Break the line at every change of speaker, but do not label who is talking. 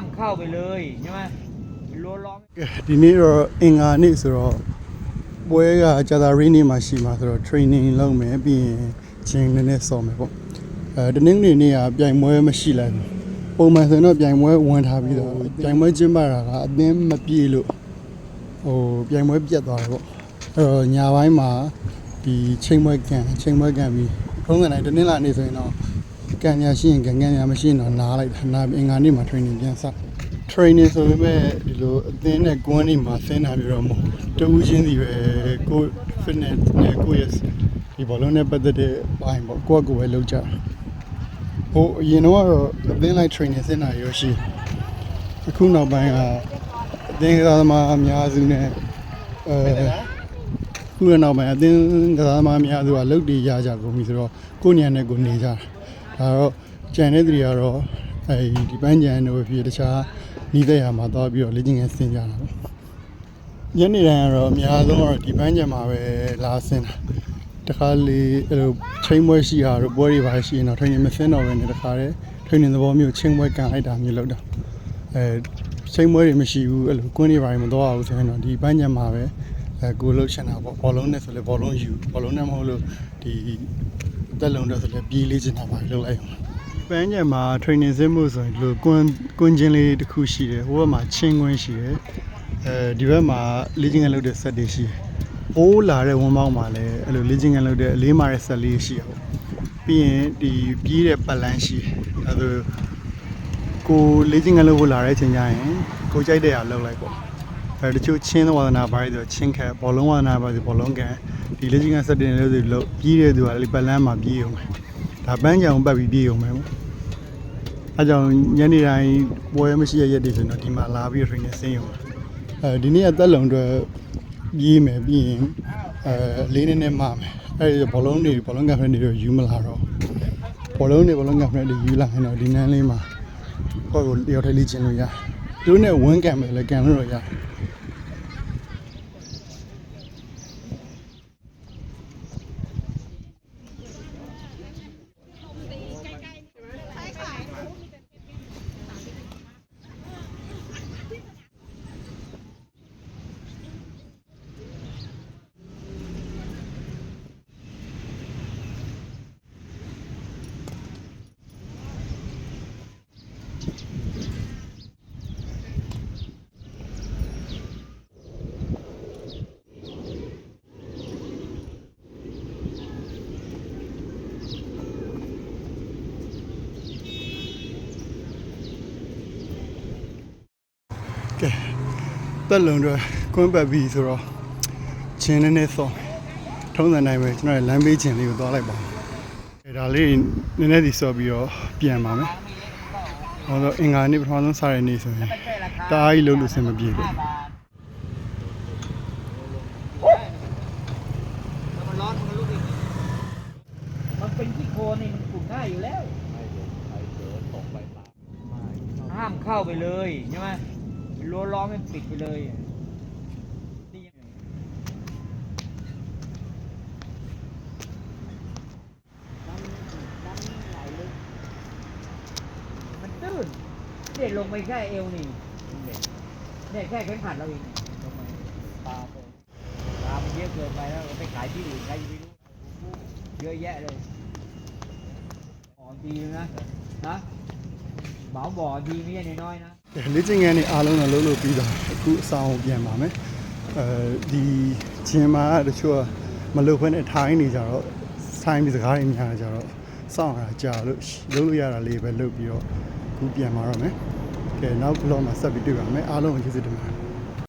ามเข้าไปเลยใช่ไหมรั้วล้อม
ကဲဒီနေ့တော့အင်္ဂါနေ့ဆိုတော့ပွဲကကြာသာရင်းနေ့မှာရှိမှာဆိုတော့ training လုပ်မယ်ပြီးရင်ဂျင်းနည်းနည်းစော်မယ်ပေါ့အဲတနင်္ဂနွေနေ့ကပြိုင်ပွဲမရှိလိုက်ဘူးပုံမှန်ဆိုရင်တော့ပြိုင်ပွဲဝင်ထားပြီးတော့ပြိုင်ပွဲကျင်းပတာကအသင်းမပြေလို့ဟိုပြိုင်ပွဲပြတ်သွားတယ်ပေါ့အဲ့တော့ညာပိုင်းမှာဒီချိန်ပွဲကန်ချိန်ပွဲကန်ပြီးထုံးစံတိုင်းတနင်္လာနေ့ဆိုရင်တော့ ကန်ညာရှိရင်ကန်ကန်ညာမရှိရင်တော့နားလိုက်တာနားပြီးအင်္ဂါနေ့မှာ training ပြန်စ training ဆိုပေမဲ့ဒီလိုအသင်းနဲ့ကွန်းနေမှာဆင်းတာပြီးတော့မဟုတ်ဘူးတူးချင်းစီပဲကို fitness နဲ့ကိုယ့်ရဲ့ဒီဘောလုံးနဲ့ပတ်သက်တဲ့ပိုင်းပေါ့ကိုယ့်ကိုယ်ပဲလုပ်ကြတာဟိုအရင်တော့ကတော့အသင်းလိုက် training ဆင်းတာရောရှိအခုနောက်ပိုင်းကအသင်းကစားသမားအများစုနဲ့အဲခုနောက်ပိုင်းအသင်းကစားသမားအများစုကလုတ်တီရကြကုန်ပြီဆိုတော့ကိုယ့်ညံနဲ့ကိုယ်နေကြတာ ဒါတော့ကြံတဲ့သူတွေကတော့အဲဒီပန်းကြံတို့ဖြစ်တခြားနီးတဲ့ရမှာသွားပြီးတော့လေ့ကျင့်ခန်းဆင်းကြတာပေါ့ညနေတိုင်းကတော့အများဆုံးကတော့ဒီပန်းကြံမှာပဲလာဆင်းတာတခါလေအဲ့လိုချိန်ပွဲရှိတာတို့ပွဲတွေပါရှိရင်တော့ training မဆင်းတော့ဘဲနဲ့တခါတည်း training သဘောမျိုးချိန်ပွဲကန်လိုက်တာမျိုးလုပ်တာအဲချိန်ပွဲတွေမရှိဘူးအဲ့လိုကွင်းတွေပါမသွားဘူးဆိုရင်တော့ဒီပန်းကြံမှာပဲအဲကိုလှုပ်ရှင်တာပေါ့ဘောလုံးနဲ့ဆိုလေဘောလုံးယူဘောလုံးနဲ့မဟုတ်လို့ဒီ တက်လုံးတော့ဆိုလေပြေးလေးချင်တာပါလုပ်လိုက်အောင်ပန်းကြံမှာ training ဆင်းမှုဆိုရင်ဒီလိုကွင်းကွင်းချင်းလေးတစ်ခုရှိတယ်ဟိုဘက်မှာချင်းကွင်းရှိတယ်အဲဒီဘက်မှာလေ့ကျင့်ခန်းလုပ်တဲ့ set တွေရှိတယ်အိုးလာတဲ့ဝန်းပေါင်းမှာလည်းအဲ့လိုလေ့ကျင့်ခန်းလုပ်တဲ့အလေးမာတဲ့ set လေးရှိရပေါ့ပြီးရင်ဒီပြေးတဲ့ပတ်လန်းရှိတယ်အဲဒါကိုလေ့ကျင့်ခန်းလုပ်ဖို့လာတဲ့အချိန်ကျရင်ကိုကြိုက်တဲ့အရာလုပ်လိုက်ပေါ့ အဲတချို့ချင်းဝါဒနာပါရီဆိုချင်းခက်ဘောလုံးဝါဒနာပါဆိုဘောလုံးကန်ဒီလေ့ကျင့်ခန်း set တွေလို့ဆိုလို့ပြေးတဲ့သူကလေပတ်လန်းမှာပြေးအောင်ပဲဒါပန်းကြံကိုပတ်ပြီးပြေးအောင်ပဲပေါ့အဲကြောင့်ညနေတိုင်းပွဲမရှိရရက်တွေဆိုရင်တော့ဒီမှာလာပြီး training ဆင်းရုံအဲဒီနေ့ကတက်လုံအတွက်ပြေးမယ်ပြီးရင်အဲလေးနေနဲ့မမယ်အဲဒီဘောလုံးတွေဘောလုံးကန်ဖက်တွေတော့ယူမလာတော့ဘောလုံးတွေဘောလုံးကန်ဖက်တွေယူလာရင်တော့ဒီနန်းလေးမှာကိုယ့်ကိုတယောက်တည်းလေးကျင်လို့ရသူတို့နဲ့ဝန်းကန်မယ်လည်းကန်လို့တော့ရ ကဲတက်လုံတော့ကွန်းပတ်ပြီဆိုတော့ချင်းနဲ့နဲ့ဆော့ထုံးစံတိုင်းပဲကျွန်တော်လမ်းဘေးချင်းလေးကိုသွားလိုက်ပါအဲဒါလေးနည်းနည်းဒီဆော့ပြီးတော့ပြန်ပါမယ်ဟောတော့အင်္ဂါနေ့ပထမဆုံးစားရနေဆိုရင်တားကြီးလုံးလို့ဆင်မပြေဘူး
มันร้อนมันก็ลุกเองมันเป็นที่โคนนี่มันปลูกง่ายอยู่แล้วห้ามเข้าไปเลยใช่ไหม รั้วล้อมมันปิดไปเลยนี่มันตื้นเด็ดลงไปแค่เอวนี่เนี่ยแค่เข็มขัดเราเองลงไปปลาไปปลามันเยอะเกินไปแล้วเราไปขายที่อื่นใครจะไปรู้เยอะแยะเลยบ่อดีนะนะเหมาบ่อดีไม่ใช่น้อยนะ
လေ့ကျင့်ခန်းတွေအားလုံးတော့လုပ်လို့ပြီးတော့အခုအဆောင်ကိုပြန်ပါမယ်အဲဒီဂျင်မာကတချို့ကမလုပ်ခွင့်နဲ့ထိုင်းနေကြတော့ဆိုင်ပြီးစကားတွေများကြတော့စောင့်ရတာကြာလို့လုပ်လို့ရတာလေးပဲလုပ်ပြီးတော့အခုပြန်มาတော့မယ်ကဲနောက်ဘလော့မှာဆက်ပြီးတွေ့ပါမယ်အားလုံးကိုကျေးဇူးတင်ပါတယ်